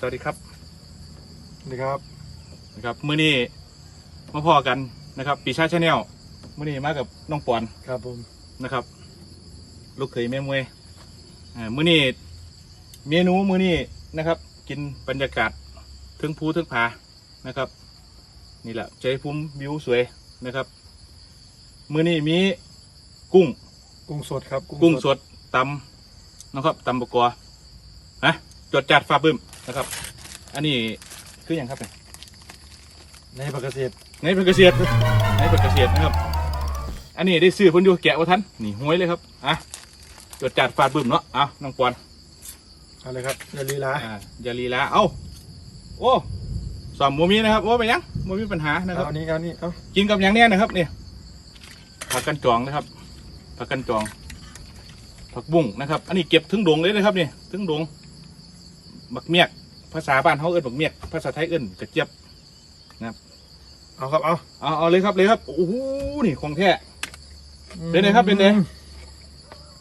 สวัสดีครับนี่ครับนะครับมื้อนี้มาพอกันนะครับ ปีชาชาแนลมื้อนี้มากับน้องปอนครับผมนะครับ ลูกเขยแม่มวยอ่ามื้อนี้เมนูมื้อนี้นะครับ กินบรรยากาศเทึงภูเทึงผานะครับ นี่แหละใจภูมิวิวสวยนะครับ มื้อนี้มีกุ้งกุ้งสดครับกุ้งสดตำนะครับตำบกกอนะจดจัดฟ้าบึ้ม นะครับ อันนี้คืออย่างครับเนี่ยในผักเกษตรในผักเกษตรในผักเกษตรนะครับ อันนี้ได้ซื้อเพิ่นอยู่แกะว่าทันนี่ห้วยเลยครับอะจดจัดฟาดบึ้มเนาะเอาน้องปอนเอาเลยครับอย่าลีลาอ่าอย่าลีลาเอ้าโอ้สอมโมมีนะครับโอ้ไปยังโมมีปัญหานะครับ เอาอันนี้เอาอันนี้เอากินกับอย่างเนี้ยนะครับเนี่ยผักกันจองนะครับผักกันจอง ผักบุ้งนะครับ อันนี้เก็บถึงดงเลยนะครับเนี่ยถึงดง บักเมียก ภาษาบ้านเขาเอิ้นบักเมียก ภาษาไทยเอิ้นกระเจี๊ยบเอาครับเอาเอาเอาเลยครับเลยครับ โอ้โห นี่ของแท้ เป็นไงครับเป็นไง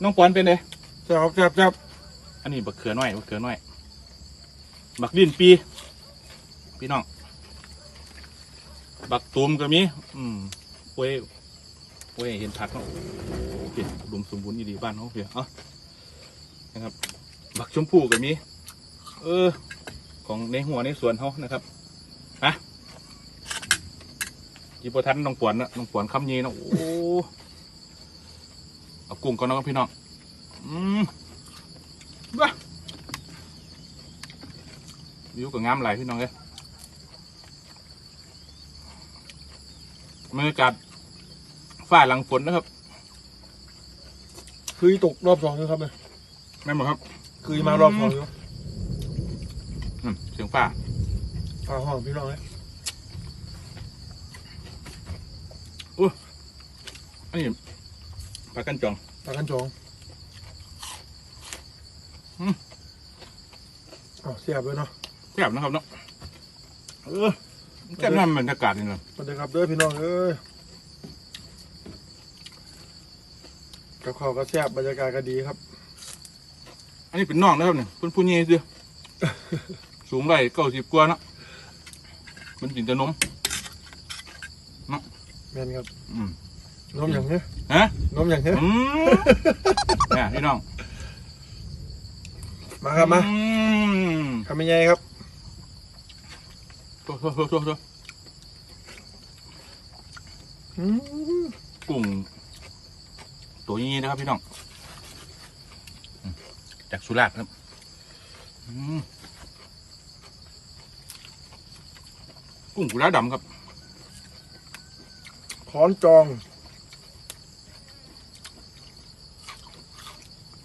น้องปอนเป็นไงจับจับจับอันนี้บักเขือน้อย บักเขือน้อย บักดินปี พี่น้อง บักตูมก็มี อืมโอ้ยโอ้ยเห็นผักเนาะโอ้เปลี่ยนอุดมสมบูรณ์อีดีบ้านเขาเพียเอะนะครับ บักชมพู่ก็มี เออ ของในหัวในสวนเขานะครับอะกีบทันน้องปวนนะน้องปวนคำยีนะโอ้เอากุ้งก่อนนะครับพี่น้องอืมว้าวิวก็งามหลายพี่น้องเลยบรรยากาศฝ้าหลังฝนนะครับคือตกรอบสองอยู่ครับเนี่ยแม่นหมดครับ คือมารอบสองอยู่ อืมเสียงฝ้าฝาห้องพี่น้องเลยอันนี้ปลากันจองตากันจองอืมเอาเสียบเลยเนาะแซ่บนะครับเนาะเออแซ่บนั่นบรรยากาศนี่เลยสวัสดีครับเด้อพี่น้องเอ้ยกับข้าวก็แซ่บบรรยากาศก็ดีครับ อันนี้เป็นน้องนะครับเนี่ยเพิ่นผู้ใหญ่เด้อ สูงไรเก้าสิบกว่าเนาะมันกินแต่นมแม่นครับอืมนมอย่างเนี้ยฮะนมอย่างเนี้ยอืมเนี่ยพี่น้องมาครับมาอืมทำยังไงครับโทษโทษโทษโทษโทษอืมกุ้งตัวนี้นะครับพี่น้องอืมจากสุราษฎร์ครับอืม กุ้งกุลาดำครับขอนจอง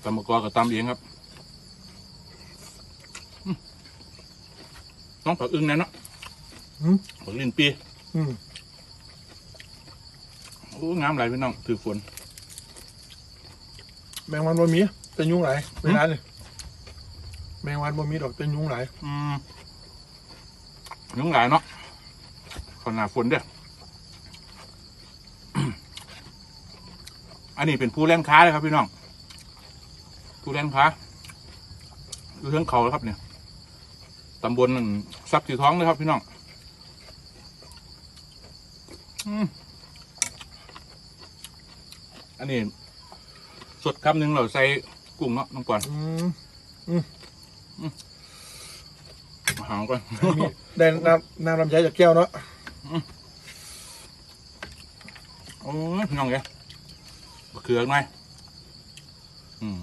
ตำมะกอกับตำเองครับอืมน้องผักอึ้งแน่เนาะอืม ผักลิ้นปีอืมโอ้งามไหลายพี่น้องถือฝน แมงวันบ่มีเป็นยุงไหลายเวลาเลยแมงวันบ่มีดอกเป็นยุงไหลายอืมยุงหลายเนาะ ขนาดฝนเด้ออันนี้เป็นผู้เล่นค้าเลยครับพี่น้อง ผู้เล่นค้าอยู่เทิงเขาแล้วครับเนี่ยตำบลนั่นซับสีท้องเลยครับพี่น้องอืมอันนี้ สดคำหนึ่งเราใส่กุ้งเนาะน้องปอนอืมมาหาก่อนมีได้น้ำน้ำลำไยจากแก้วเนาะ โอ้ยพี่น้องแกบะเขือหน่อยอืม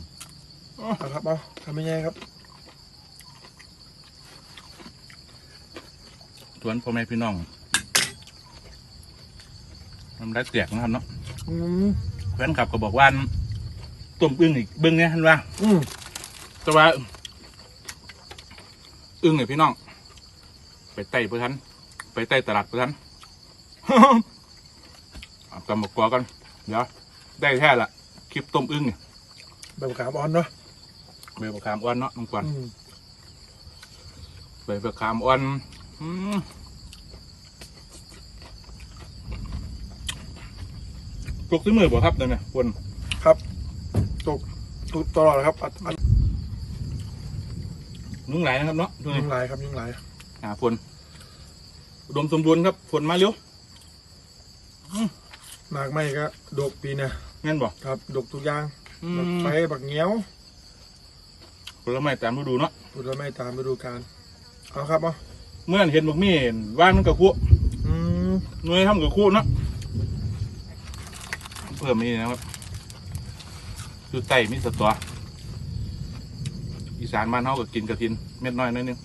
เอาครับเอาทำยังไงครับสวนพ่อแม่พี่น้องน้ำลายแตกนะครับเนาะอืมเพื่อนขับก็บอกว่าต้มอึ้งอีกเบิ้งเนี่ยท่านว่า อืมแต่ว่าอึ้งเนี่ยพี่น้อง ไปไต่เพื่อทัน ไปไต่ตลาดเพื่อทันเอาตำบักกอกัน เดี๋ยว ได้แท้ละคลิปต้มอึ้งเนี่ยแบบขามอ่อนเนาะใบมะขามอ่อนเนาะน้องกวนอืมใบมะขามอ่อนอืมปลุกซื้อมือบ่ครับเดี๋ยวนี้คนถูกตลอดครับอัดอัดนุ่งไหลายนะครับเนาะช่วงนี้ยุ่งหลายครับยุ่งหลาย หาฝน อุดมสมบูรณ์ครับฝนมาเร็วหมากไม่ก็ดกปีเนี่ยงั้นบอกครับ ดกทุกอย่างอืบักมไฟบักเงี้ยวผลไม้ตามฤดูเนาะผลไม้ตามฤดูกาลเอาครับเอาเมื่อเห็นบักมี่ว่านมันกับคู่อืมหน่วยทำกับคู่เนาะเพิ่มนี่นะครับคือไก่มีสตออีสานบ้านเฮาก็กินกระทินเม็ดน้อยหนิดนึง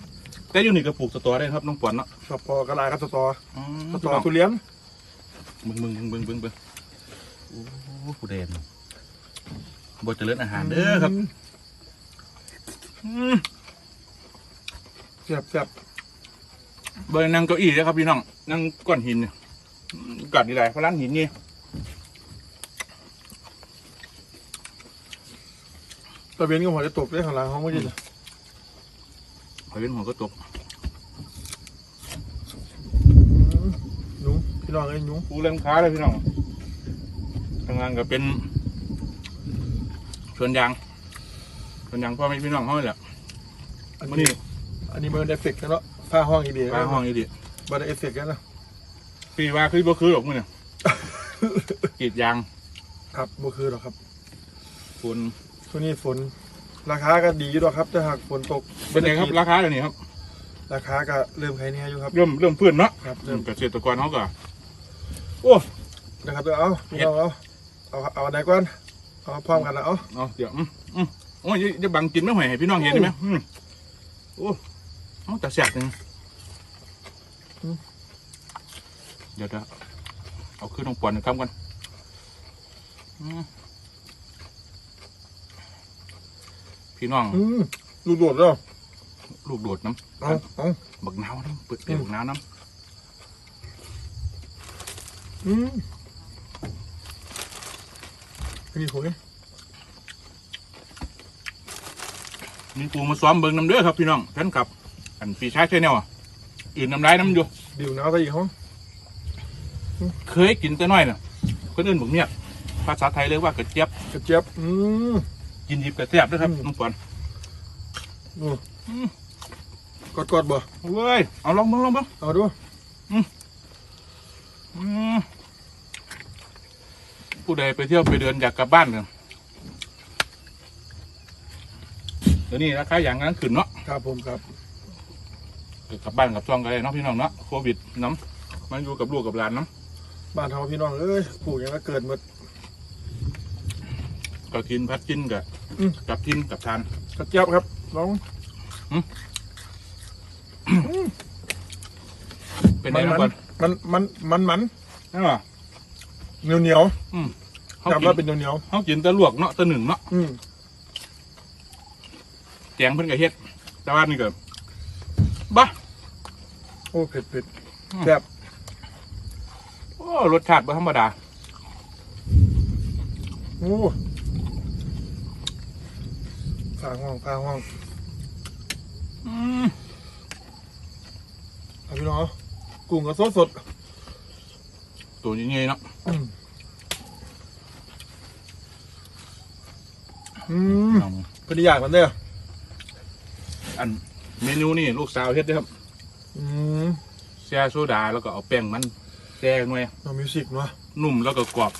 แต่อยู่นี่ก็ปลูกสตอได้ครับน้องปอนเนาะสปอกระลายครับสตออืมสตอทุเรียนบึงบึงบึงบึงบึงบึงโอ้ผู้เด่นบทเจริญอาหารเด้อครับมอืมแซ่บแซ่บเบอร์นั่งเก้าอี้เลยครับพี่น้องนั่งก้อนหินเนี่ยอืมกัดนี่ไรเพราะร้านหินนี่ตะเวนก็หัวจะตกได้ข้างหลังห้องเมื่อกี้น่ะ ขอยเป็นหัวก็ตกอืมหนุ่มพี่น้องไอ้ยหนุ่มปูเล่มค้าเลยพี่น้องทางงานก็เป็นสวนยางสวนยางพ่อแม่พี่น้องเขาเลยแหละอันวันนี้นี้อันนี้มันเอฟเฟกต์นะเนาะฝ้าห้องอีเดียปลาห้องอีดิบัตเอฟเฟกต์กันนะปีว่าคือบ่คือหรอกมึงเนี่ยกรีดยาง ครับบ่คือหรอกครับฝุ่นช่วงนี้ฝน ราคาก็ดีอยู่ดอกครับถ้าหากฝนตกเป็นไงครับราคาเดี๋ยวนี้ครับ ราคาก็เริ่มใครเนี่ยอยู่ครับ เริ่มเริ่มฟื้นเนาะครับเริ่เริ่มมเกษตรกรเขาก็โอ้นะครับเดี๋ยวเอาพี่น้องเอาเอาเอาอันไหนก่อนเอาพร้อมกันนะเอาเอาเดี๋ยวอืมอืมโอ้ยอย่าจะบังกินไม่ไหวให้พี่น้องเห็นได้ไหมอืมโอ้เอาแต่แสบจริงเดี๋ยวเดี๋ยวเอาขึ้นตรงปอนหนึ่งคำกันอืม พี่น้องอืมดูโดดแล้วลูกโดดน้เอาเอาำบักนาวน้ำเปิดเปรี้ยวบักนาวน้อืมอันนี้หอยำมีปูมาซ้อมเบิ้งน้ำเด้อครับพี่น้องท่านกับอันปีชายเชนแนลอะอื่นน้ำลายน้ำอยู่บิวหนาวซะอีกห้องเคยกินแต่น้อยน่ะคนอื่นบอกเนี่ยภาษาไทยเรียกว่ากระเจี๊ยบกระเจี๊ยบอืม กินหยิบกระเจี๊ยบด้วยครับอืมน้องปอนโอ้อืมกดกดบ่เว้ยเอาลองเบ้างลองเบ้างเอาดูอืมผู้ใดไปเที่ยวไปเดินอยากกลับบ้านกันเดี๋ยวนี้ราคาอย่างนั้นขึ้นเนาะครับผมครับกลับบ้านกับช่องกันเลยเนาะพี่น้องเนาะโควิดน้ำมาอยู่กับลูกกับหลานน้บ้านเฮาพี่น้องเอ้ยปลูกอย่างก็เกิดหมดำก็กินพัดกินกับอืม กับกินกับทาน กระเจี๊ยบครับน้องเป็นไงน้องปอนมันมันมันมันนั่นหรอเหนียวเหนียวเขาจำกิว่านเป็นเหนียวเหนียวเขากินแตะลวกเนาะแตะหนึ่งเนาะอืมแกงเพิ่นก็เฮ็ด แต่ว่านี่ก็บ้า โอ้เผ็ดเผ็ดอืม แซ่บโอ้รสชาติบ่ธรรมดา โอ้ฟางห้องฟางห้องอืมเอาพี่น้องเอากุ้งก็สดสดตัวนี้ไงเนาะอืมอืมพอดีอยากมันเด้ออันเมนูนี่ลูกสาวเฮ็ดเด้อครับอืมแช่โซดาแล้วก็เอาแป้งมันแช่หน่อยน้องมิวสิกเนาะนุ่มแล้วก็กรอบ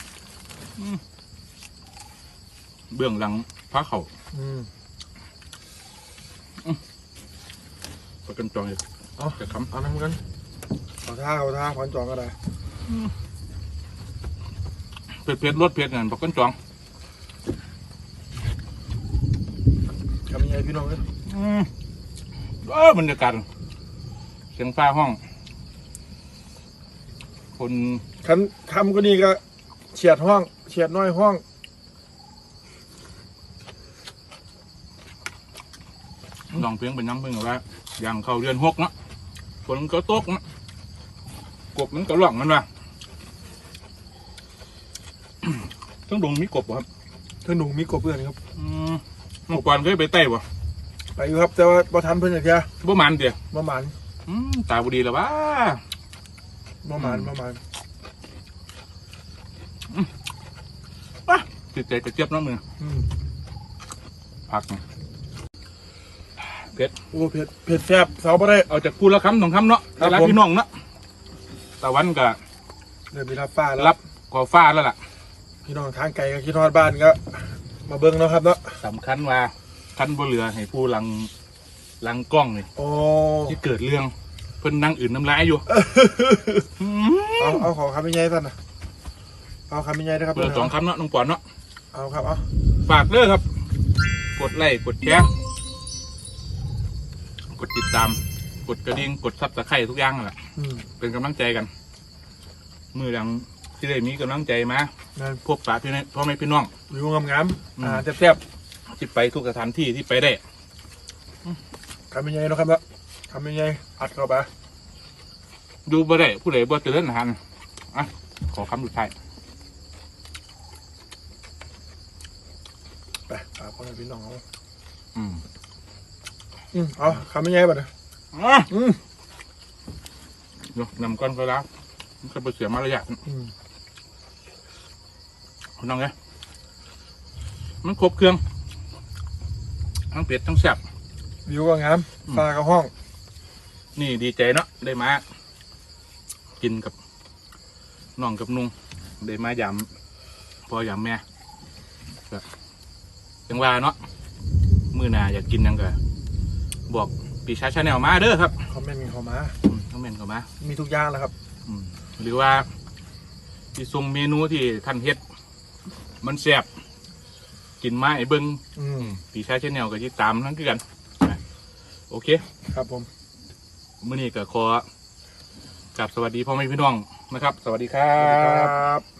อืมเบื้องหลังพระเขาอืม ประกันจองอยู่เอาจะคเอาน้ำกันเอาท่าเอาท่าขวานจองก็ได้ำเผ็ดเผ็ดๆรสเผ็ดนั่นประกันจองทำยังไงพี่น้องเอ้ยอืมเออบรรยากาศเสียงฟ้าห้อง คน คันคำก็นี่ก็เฉียดห้องเฉียดน้อยห้อง ลองเพลงเป็นน้ำเพิ่งเอาไว้อย่างเข้าเดือนหกเนาะฝนก็ตกเนาะกบมันก็หล่องมันว่ะต้องดงมีกบบ่ครับเธอหนุ่มมีกบเพื่อนครับอืมเมื่อก่อนเคยไปไต้บ่ไปอยู่ครับแต่ว่าบ่ทันเพิ่นอย่างเดียวบ่มันเดียวบ่หมานอืมตาบุดีแล้ววะ บ่หมานอืม บ่หมานติดใจกระเจี๊ยบเน้ำมืออืมพักหนึ่ง เผ็ดโอ้เผ็ดเผ็ดแซ่บเสาบ่ได้ เอาจากพูดละคำสองคำเนาะครับแต่ละผม พี่น้องเนาะตะวันก็เดี๋ยวมีรับฟ้าแล้วรับก่อฟ้าแล้วล่ะพี่น้องทางไกลก็คิดทอดบ้านก็ มาเบิ่งเนาะครับเนาะสำคัญว่าคันบ่เหลือให้ผู้หลังหลังกล้องนี่โอ้ที่เกิดเรื่องเพิ่นนั่งอื่นน้ำลายอยู่อืมเอาเอาขอคำยังไงท่านนะเอาคำยังไงนะครับเปิดสองคำเนาะน้องปอนเนาะ เอาครับเอาฝากเด้อครับ กดไลค์กดแชร์ กดติดตาม กดกระดิ่งกดซับสไครต์ทุกอย่างนั่นแหละอืมเป็นกำลังใจกัน มือหลังที่ได้มีกำลังใจมานั่นพวกป้าพี่น้องพ่อแม่พี่น้อง วิวงามอืมๆอ่าแซ่บที่ไปทุกสถานที่ที่ไปได้ๆคำยังไงเนาะครับเนาะคำยังไงอัดเข้าไปดูบ่ได้ผู้ใดบ่เจริญอาหารอะขอคำสุดท้ายไปฝากพ่อแม่พี่น้องเอาอืม อืมเอาคำยังไงบัดเนี่ยอะอืมเดี๋ยวนำก้อนก็แล้วมันก็ไปเสียมารยาทอืมคุณน้องไงมันครบเครื่อง ทั้งเป็ดทั้งแซ่บ วิวก็งามอืม ฟ้าก็ห้อง นี่ดีใจเนาะได้มา กินกับน้องกับนุงได้มายำพอยำแม่แบบจังว่าเนาะมือหนาอยากกินหยังก็ บอกปีชาชาแนลมาเด้อครับคอมเมนต์กันเข้ามาอืมต้องเมนเข้ามามีทุกอย่างแล้วครับ อืมหรือว่าที่ทรงเมนูที่ท่านเฮ็ด มันแซ่บกินมาไอ้เบิงอืมปีชาชาแนลก็ที่ตามนั่นคือกันนะโอเค ครับผมมื่อนี้ก็ขอกลับสวัสดีพ่อแม่พี่น้องนะครับ สวัสดีครัสวัสดีบ ครับ